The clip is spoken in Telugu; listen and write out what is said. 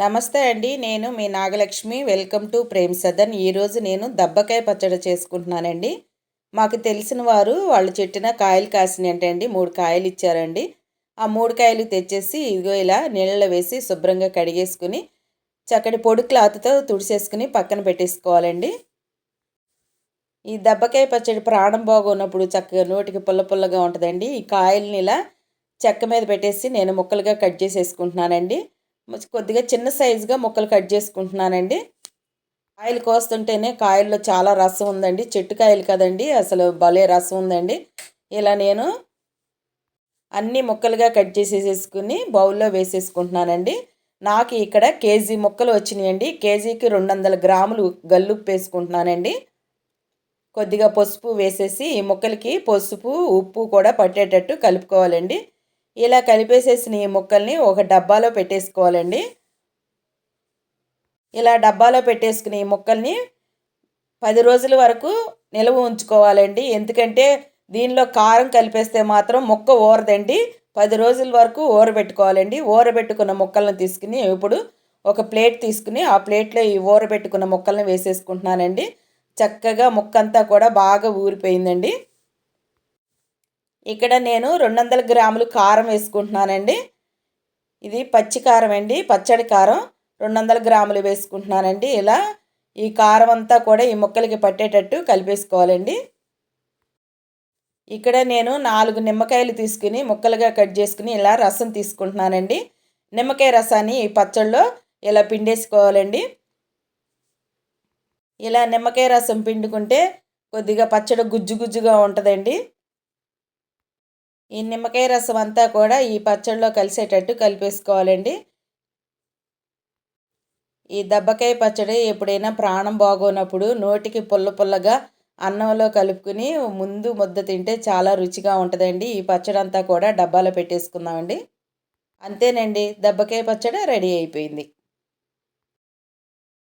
నమస్తే అండి నేను మీ Nagalakshmi. Welcome to Prem Sadan. ఈరోజు నేను దబ్బకాయ పచ్చడి చేసుకుంటున్నానండి. మాకు తెలిసిన వారు వాళ్ళు చెట్టిన కాయలు కాసినాయంటండి మూడు కాయలు ఇచ్చారండి. ఆ మూడు కాయలు తెచ్చేసి ఇదిగో ఇలా నీళ్ళలో వేసి శుభ్రంగా కడిగేసుకుని చక్కటి పొడి క్లాత్తో తుడిసేసుకుని పక్కన పెట్టేసుకోవాలండి. ఈ దెబ్బకాయ పచ్చడి ప్రాణం బాగున్నప్పుడు చక్కగా నోటికి పుల్ల పుల్లగా ఉంటుందండి. ఈ కాయల్ని ఇలా చెక్క మీద పెట్టేసి నేను ముక్కలుగా కట్ చేసేసుకుంటున్నానండి. కొద్దిగా చిన్న సైజుగా ముక్కలు కట్ చేసుకుంటున్నానండి. కాయలు కోస్తుంటేనే కాయల్లో చాలా రసం ఉందండి. చెట్టు కాయలు కదండి అసలు భలే రసం ఉందండి. ఇలా నేను అన్ని ముక్కలుగా కట్ చేసేసుకుని బౌల్లో వేసేసుకుంటున్నానండి. నాకు ఇక్కడ కేజీ ముక్కలు వచ్చినాయండి. కేజీకి రెండు వందల గ్రాములు గల్లుప్పు వేసుకుంటున్నానండి. కొద్దిగా పసుపు వేసేసి ఈ ముక్కలకి పసుపు ఉప్పు కూడా పట్టేటట్టు కలుపుకోవాలండి. ఇలా కలిపేసేసిన ఈ ముక్కల్ని ఒక డబ్బాలో పెట్టేసుకోవాలండి. ఇలా డబ్బాలో పెట్టేసుకుని ఈ ముక్కల్ని పది రోజుల వరకు నిల్వ ఉంచుకోవాలండి. ఎందుకంటే దీనిలో కారం కలిపేస్తే మాత్రం ముక్క ఊరదండి. పది రోజుల వరకు ఊరబెట్టుకోవాలండి. ఊరబెట్టుకున్న ముక్కలను తీసుకుని ఇప్పుడు ఒక ప్లేట్ తీసుకుని ఆ ప్లేట్లో ఈ ఊరబెట్టుకున్న ముక్కలను వేసేసుకుంటున్నానండి. చక్కగా ముక్కంతా కూడా బాగా ఊరిపోయిందండి. ఇక్కడ నేను రెండు వందల గ్రాములు కారం వేసుకుంటున్నానండి. ఇది పచ్చి కారం అండి పచ్చడి కారం. రెండు వందల గ్రాములు వేసుకుంటున్నానండి. ఇలా ఈ కారం అంతా కూడా ఈ ముక్కలకి పట్టేటట్టు కలిపేసుకోవాలండి. ఇక్కడ నేను నాలుగు నిమ్మకాయలు తీసుకుని ముక్కలుగా కట్ చేసుకుని ఇలా రసం తీసుకుంటున్నానండి. నిమ్మకాయ రసాన్ని ఈ పచ్చళ్ళలో ఇలా పిండేసుకోవాలండి. ఇలా నిమ్మకాయ రసం పిండుకుంటే కొద్దిగా పచ్చడి గుజ్జు గుజ్జుగా ఉంటుందండి. ఈ నిమ్మకాయ రసం అంతా కూడా ఈ పచ్చడిలో కలిసేటట్టు కలిపేసుకోవాలండి. ఈ దెబ్బకాయ పచ్చడి ఎప్పుడైనా ప్రాణం బాగోనప్పుడు నోటికి పుల్ల పుల్లగా అన్నంలో కలుపుకుని ముందు ముద్ద తింటే చాలా రుచిగా ఉంటుందండి. ఈ పచ్చడి అంతా కూడా డబ్బాలో పెట్టేసుకుందామండి. అంతేనండి. దెబ్బకాయ పచ్చడి రెడీ అయిపోయింది.